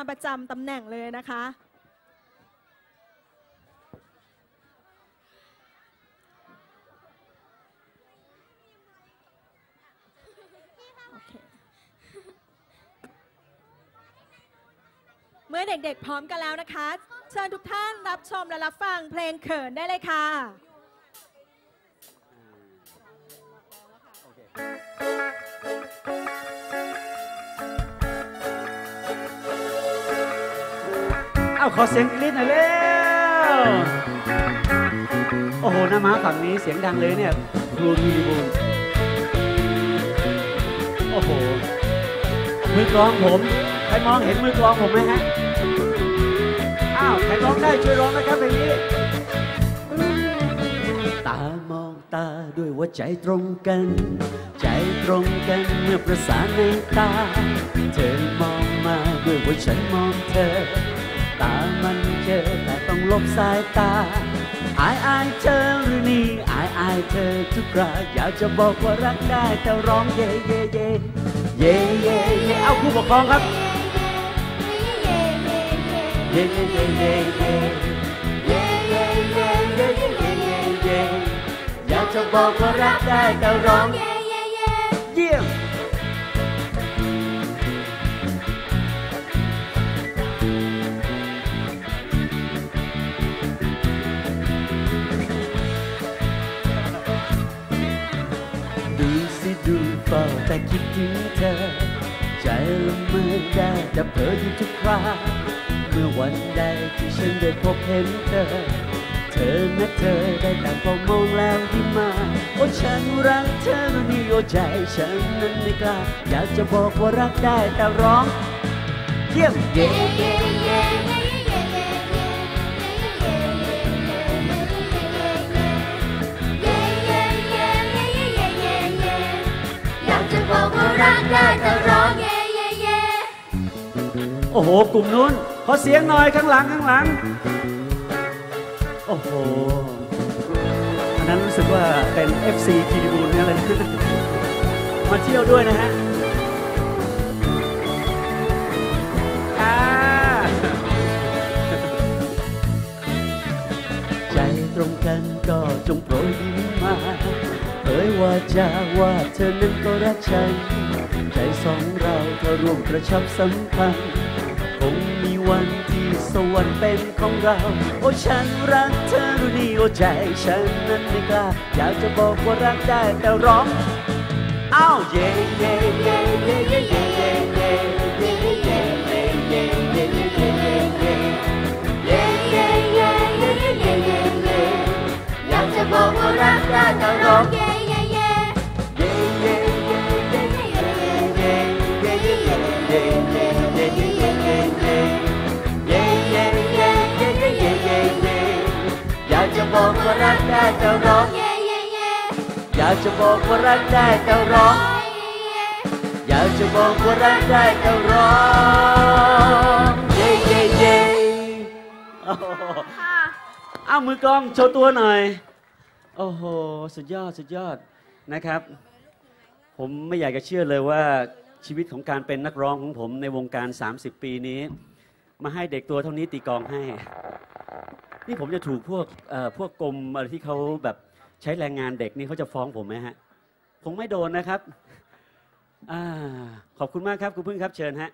าประจำตำแหน่งเลยนะคะ เมื่อเด็กๆพร้อมกันแล้วนะคะ เชิญทุกท่านรับชมและรับฟังเพลงเขินได้เลยค่ะ เอาขอเสียงกรี๊ดหน่อยเร็วโอ้โหน้าม้าฝั่งนี้เสียงดังเลยเนี่ยครูมีบุลโอ้โห มือกลองผม ใครมองเห็นมือกลองผมไหมฮะ อ้าว ใครร้องได้ช่วยร้องนะครับเพลงนี้ ตามองตาด้วยว่าใจตรงกัน ใจตรงกันเมื่อประสานในตา เธอมองมาด้วยว่าฉันมองเธอ ตามันเจอแต่ต้องลบสายตา อายอายเธอหรือนี่อายอายเธอทุกคราอยากจะบอกว่ารักได้แต่ร้องเย่เย่เย่เย่เย่เย่เอาคู่ปกครองครับ เย่เย่เย่เย่เย่เย่เย่เย่เย่เย่เย่เย่อยากจะบอกว่ารักได้แต่ร้องเย่เย่เย่เยี่ยม แต่คิดถึงเธอ ใจละเมือได้แต่เพ้ออยู่ทุกคราเมื่อวันใดที่ฉันได้พบเห็นเธอ เธอนะเธอได้ต่พอมองแล้วที่มาโอ้ฉันรักเธอนี่โอ้ใจฉันนั้นไม่กล้าอยากจะบอกว่ารักได้แต่ร้องเยี่ยมเย่ รักได้ต้ร้องเย่เย่เย่โอ้โห กลุ่มนู้นขอเสียงหน่อยข้างหลังข้างหลัง โอ้โห อันนั้นรู้สึกว่าเป็น FC คีรีบูลเนี่ยเลยนะมาเที่ยวด้วยนะฮะใจตรงกันก็จงโปรยยิ้มมาเผยว่าจาว่าเธอนั้นก็รักฉัน สองเราถ้าร่วมกระชับสัมพันธ์คงมีวันที่สวรรค์เป็นของเรา โอ้ฉันรักเธอรู้ดีโอ้ใจฉันนั้นไม่กล้าอยากจะบอกว่ารักได้แต่ร้องอ้าวเย่เย่เย่เย่เย่เย่เย่บอกว่ารักได้แต่รอ รักได้แต่ร้องเย่เย่เย่อยากจะบอกว่ารักได้แต่ร้องอยากจะบอกว่ารักได้แต่ร้องเย่เย่เย่โอ้โหค่ะอ้าวมือกลองโชว์ตัวหน่อยโอ้โหสุดยอดสุดยอดนะครับ ผมไม่อยากจะเชื่อเลยว่าชีวิตของการเป็นนักร้องของผมในวงการ 30 ปีนี้ มาให้เด็กตัวเท่านี้ตีกลองให้ นี่ผมจะถูกพวกเอ่อพวกกรมอะไรที่เขาแบบใช้แรงงานเด็กนี่เขาจะฟ้องผมไหมฮะคงไม่โดนนะครับอาขอบคุณมากครับคุณพึ่งครับเชิญฮะ